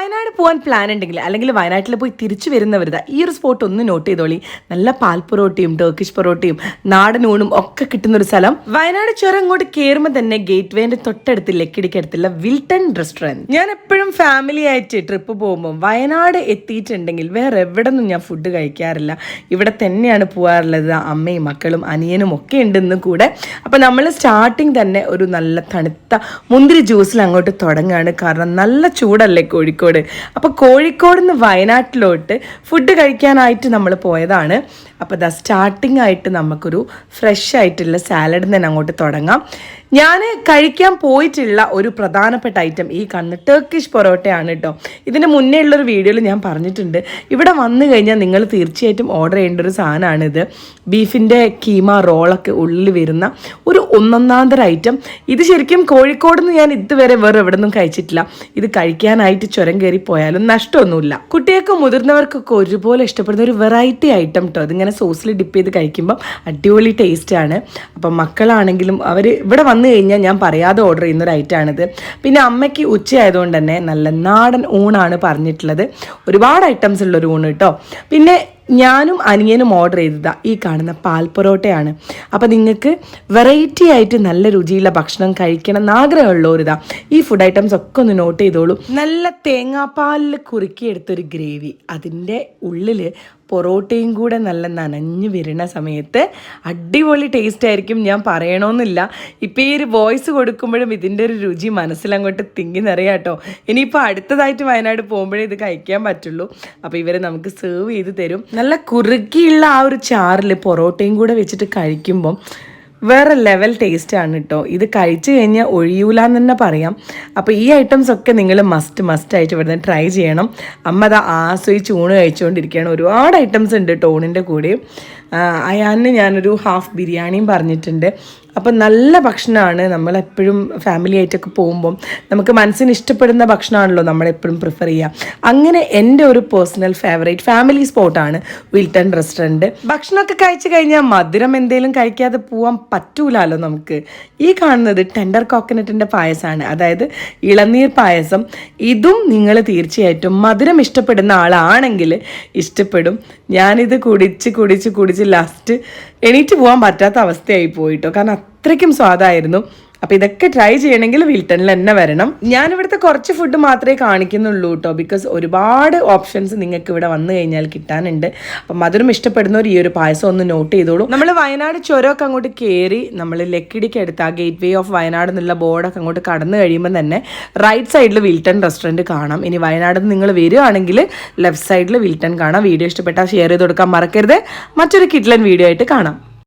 വയനാട് പോകാൻ പ്ലാൻ ഉണ്ടെങ്കിൽ അല്ലെങ്കിൽ വയനാട്ടിൽ പോയി തിരിച്ചു വരുന്നവരുതാ ഈ ഒരു സ്പോട്ട് ഒന്ന് നോട്ട് ചെയ്തോളി. നല്ല പാൽ പൊറോട്ടയും ടർക്കിഷ് പൊറോട്ടയും നാടൻ ഊണും ഒക്കെ കിട്ടുന്ന ഒരു സ്ഥലം. വയനാട് ചുരം അങ്ങോട്ട് കയറുമ്പോൾ തന്നെ ഗേറ്റ് വേന്റെ തൊട്ടടുത്ത് ലക്കിടിക്കടുത്തുള്ള വിൽട്ടൺ റെസ്റ്റോറന്റ് ഞാൻ എപ്പോഴും ഫാമിലി ആയിട്ട് ട്രിപ്പ് പോകുമ്പോൾ വയനാട് എത്തിയിട്ടുണ്ടെങ്കിൽ വേറെ എവിടെ നിന്നും ഞാൻ ഫുഡ് കഴിക്കാറില്ല. ഇവിടെ തന്നെയാണ് പോകാറുള്ളത് അമ്മയും മക്കളും അനിയനും ഒക്കെ ഉണ്ടെന്ന് കൂടെ. അപ്പോൾ നമ്മൾ സ്റ്റാർട്ടിങ് തന്നെ ഒരു നല്ല തണുത്ത മുന്തിരി ജ്യൂസിൽ അങ്ങോട്ട് തുടങ്ങുകയാണ് കാരണം നല്ല ചൂടല്ലേ കോഴിക്കോട്. അപ്പോൾ കോഴിക്കോട് നിന്ന് വയനാട്ടിലോട്ട് ഫുഡ് കഴിക്കാനായിട്ട് നമ്മൾ പോയതാണ്. അപ്പോൾ ദാ സ്റ്റാർട്ടിംഗ് ആയിട്ട് നമുക്കൊരു ഫ്രഷ് ആയിട്ടുള്ള സാലഡ് തന്നെ അങ്ങോട്ട് തുടങ്ങാം. ഞാൻ കഴിക്കാൻ പോയിട്ടുള്ള ഒരു പ്രധാനപ്പെട്ട ഐറ്റം ഈ കണ്ണ് ടർക്കിഷ് പൊറോട്ടയാണ് കേട്ടോ ഇതിന് മുന്നേ ഉള്ളൊരു വീഡിയോയിൽ ഞാൻ പറഞ്ഞിട്ടുണ്ട്. ഇവിടെ വന്നു കഴിഞ്ഞാൽ നിങ്ങൾ തീർച്ചയായിട്ടും ഓർഡർ ചെയ്യേണ്ട ഒരു സാധനമാണിത് ബീഫിന്റെ കീമ റോളൊക്കെ ഉള്ളിൽ വരുന്ന ഒരു ഒന്നൊന്നാന്തര ഐറ്റം ഇത് ശരിക്കും കോഴിക്കോട് നിന്ന് ഞാൻ ഇതുവരെ വേറെ എവിടെ നിന്നും കഴിച്ചിട്ടില്ല. ഇത് കഴിക്കാനായിട്ട് ചുരം കയറി പോയാലും നഷ്ടമൊന്നുമില്ല. കുട്ടികൾക്കും മുതിർന്നവർക്കൊക്കെ ഒരുപോലെ ഇഷ്ടപ്പെടുന്ന ഒരു വെറൈറ്റി ഐറ്റം കേട്ടോ അതിങ്ങനെ സോസിൽ ഡിപ്പ് ചെയ്ത് കഴിക്കുമ്പം അടിപൊളി ടേസ്റ്റ് ആണ്. അപ്പം മക്കളാണെങ്കിലും അവർ ഇവിടെ വന്നു കഴിഞ്ഞാൽ ഞാൻ പറയാതെ ഓർഡർ ചെയ്യുന്ന ഒരു ഐറ്റമാണിത് പിന്നെ അമ്മയ്ക്ക് ഉച്ചയായതുകൊണ്ട് തന്നെ നല്ല നാടൻ ഊണാണ് പറഞ്ഞിട്ടുള്ളത്. ഒരുപാട് ഐറ്റംസ് ഉള്ളൊരു ഊണ് കേട്ടോ പിന്നെ ഞാനും അനിയനും ഓർഡർ ചെയ്തതാ ഈ കാണുന്ന പാൽ പൊറോട്ടയാണ്. അപ്പോൾ നിങ്ങൾക്ക് വെറൈറ്റി ആയിട്ട് നല്ല രുചിയുള്ള ഭക്ഷണം കഴിക്കണം എന്ന് ആഗ്രഹമുള്ളവരിതാ ഈ ഫുഡ് ഐറ്റംസ് ഒക്കെ ഒന്ന് നോട്ട് ചെയ്തോളൂ. നല്ല തേങ്ങാപ്പാലിൽ കുറുക്കിയെടുത്തൊരു ഗ്രേവി അതിന്റെ ഉള്ളിൽ പൊറോട്ടയും കൂടെ നല്ല നനഞ്ഞു വരുന്ന സമയത്ത് അടിപൊളി ടേസ്റ്റ് ആയിരിക്കും ഞാൻ പറയണമെന്നില്ല ഇപ്പം ഈ ഒരു വോയിസ് കൊടുക്കുമ്പോഴും ഇതിന്റെ ഒരു രുചി മനസ്സിലങ്ങോട്ട് തിങ്ങി നിറയാം കേട്ടോ ഇനിയിപ്പോൾ അടുത്തതായിട്ട് വയനാട് പോകുമ്പോഴേ ഇത് കഴിക്കാൻ പറ്റുള്ളൂ. അപ്പോൾ ഇവർ നമുക്ക് സെർവ് ചെയ്ത് തരും. നല്ല കുറുകിയുള്ള ആ ഒരു ചാറിൽ പൊറോട്ടയും കൂടെ വെച്ചിട്ട് കഴിക്കുമ്പം വേറെ ലെവൽ ആണ് കേട്ടോ ഇത് കഴിച്ചു കഴിഞ്ഞാൽ ഒഴിയൂല എന്ന് തന്നെ പറയാം. അപ്പോൾ ഈ ഐറ്റംസ് ഒക്കെ നിങ്ങൾ മസ്റ്റ് മസ്റ്റ് ആയിട്ട് ഇവിടുന്ന് ട്രൈ ചെയ്യണം. അമ്മ അത് ആസ്വദിച്ച് ഊണ് കഴിച്ചുകൊണ്ടിരിക്കുകയാണ് ഒരുപാട് ഐറ്റംസ് ഉണ്ട് ടോണിന്റെ കൂടെയും അയാളിന് ഞാനൊരു ഹാഫ് ബിരിയാണിയും പറഞ്ഞിട്ടുണ്ട്. അപ്പം നല്ല ഭക്ഷണമാണ് നമ്മളെപ്പോഴും ഫാമിലി ആയിട്ടൊക്കെ പോകുമ്പം. നമുക്ക് മനസ്സിന് ഇഷ്ടപ്പെടുന്ന ഭക്ഷണമാണല്ലോ നമ്മളെപ്പോഴും പ്രിഫർ ചെയ്യുക. അങ്ങനെ എന്റെ ഒരു പേഴ്സണൽ ഫേവറേറ്റ് ഫാമിലി സ്പോട്ടാണ് വിൽട്ടൺ റെസ്റ്റോറന്റ് ഭക്ഷണമൊക്കെ കഴിച്ചു കഴിഞ്ഞാൽ മധുരം എന്തെങ്കിലും കഴിക്കാതെ പോകാൻ പറ്റൂലല്ലോ നമുക്ക്. ഈ കാണുന്നത് ടെൻഡർ കോക്കനട്ടിന്റെ പായസമാണ്. അതായത് ഇളനീർ പായസം. ഇതും നിങ്ങൾ തീർച്ചയായിട്ടും മധുരം ഇഷ്ടപ്പെടുന്ന ആളാണെങ്കിൽ ഇഷ്ടപ്പെടും. ഞാനിത് കുടിച്ച് കുടിച്ച് കുടിച്ച് ലാസ്റ്റ് എണീറ്റ് പോകാൻ പറ്റാത്ത അവസ്ഥയായി പോയിട്ടോ. കാരണം അത്രയ്ക്കും സ്വാദായിരുന്നു. അപ്പോൾ ഇതൊക്കെ ട്രൈ ചെയ്യണമെങ്കിൽ വിൽട്ടണിൽ തന്നെ വരണം. ഞാൻ ഇവിടുത്തെ കുറച്ച് ഫുഡ് മാത്രമേ കാണിക്കുന്നുള്ളൂ കേട്ടോ ബിക്കോസ് ഒരുപാട് ഓപ്ഷൻസ് നിങ്ങൾക്ക് ഇവിടെ വന്നു കഴിഞ്ഞാൽ കിട്ടാനുണ്ട്. അപ്പം മധുരം ഇഷ്ടപ്പെടുന്നവർ ഈ ഒരു പായസം ഒന്ന് നോട്ട് ചെയ്തോളൂ. നമ്മൾ വയനാട് ചുരമൊക്കെ അങ്ങോട്ട് കയറി നമ്മൾ ലക്കിടിക്ക് അടുത്ത് ആ ഗേറ്റ് വേ ഓഫ് വയനാട് എന്നുള്ള ബോർഡൊക്കെ അങ്ങോട്ട് കടന്നു കഴിയുമ്പോൾ തന്നെ റൈറ്റ് സൈഡിൽ വിൽട്ടൺ റെസ്റ്റോറന്റ് കാണാം. ഇനി വയനാട് നിങ്ങൾ വരികയാണെങ്കിൽ ലെഫ്റ്റ് സൈഡിൽ വിൽട്ടൺ കാണാം. വീഡിയോ ഇഷ്ടപ്പെട്ടാൽ ഷെയർ ചെയ്ത് കൊടുക്കാൻ മറക്കരുത്. മറ്റൊരു കിഡ്ലൻ വീഡിയോ ആയിട്ട് കാണാം.